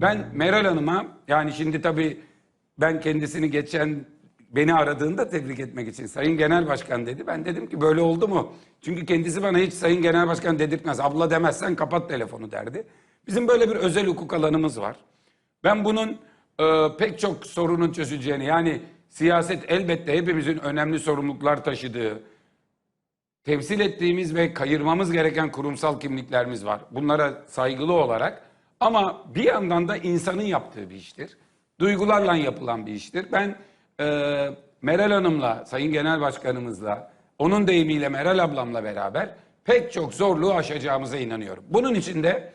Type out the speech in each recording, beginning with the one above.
Ben Meral Hanım'a yani şimdi tabii ben kendisini geçen beni aradığında tebrik etmek için Sayın Genel Başkan dedi. Ben dedim ki böyle oldu mu? Çünkü kendisi bana hiç Sayın Genel Başkan dedirtmez. Abla demezsen kapat telefonu derdi. Bizim böyle bir özel hukuk alanımız var. Ben bunun e, pek çok sorunun çözüleceğini yani siyaset elbette hepimizin önemli sorumluluklar taşıdığı, temsil ettiğimiz ve kayırmamız gereken kurumsal kimliklerimiz var. Bunlara saygılı olarak ama bir yandan da insanın yaptığı bir iştir. Duygularla yapılan bir iştir. Ben e, Meral Hanım'la, Sayın Genel Başkanımızla, onun deyimiyle Meral ablamla beraber pek çok zorluğu aşacağımıza inanıyorum. Bunun için de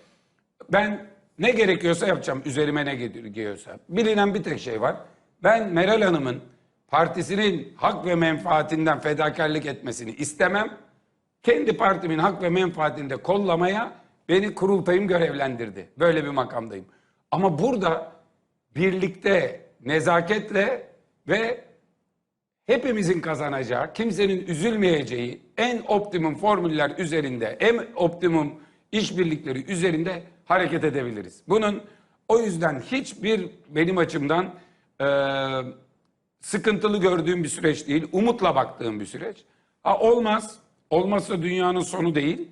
ben ne gerekiyorsa yapacağım üzerime ne geliyorsa. Bilinen bir tek şey var. Ben Meral Hanım'ın partisinin hak ve menfaatinden fedakarlık etmesini istemem. Kendi partimin hak ve menfaatinde kollamaya beni kurultayım görevlendirdi. Böyle bir makamdayım. Ama burada birlikte, nezaketle ve hepimizin kazanacağı, kimsenin üzülmeyeceği en optimum formüller üzerinde, en optimum işbirlikleri üzerinde hareket edebiliriz. Bunun o yüzden hiçbir benim açımdan eee, sıkıntılı gördüğüm bir süreç değil, umutla baktığım bir süreç. Ha, olmaz, olmazsa dünyanın sonu değil.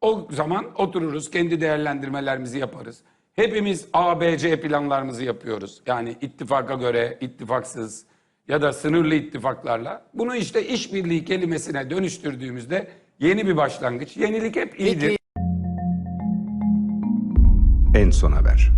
O zaman otururuz, kendi değerlendirmelerimizi yaparız. Hepimiz A, B, C planlarımızı yapıyoruz. Yani ittifaka göre, ittifaksız ya da sınırlı ittifaklarla. Bunu işte işbirliği kelimesine dönüştürdüğümüzde yeni bir başlangıç. Yenilik hep iyidir. En son haber.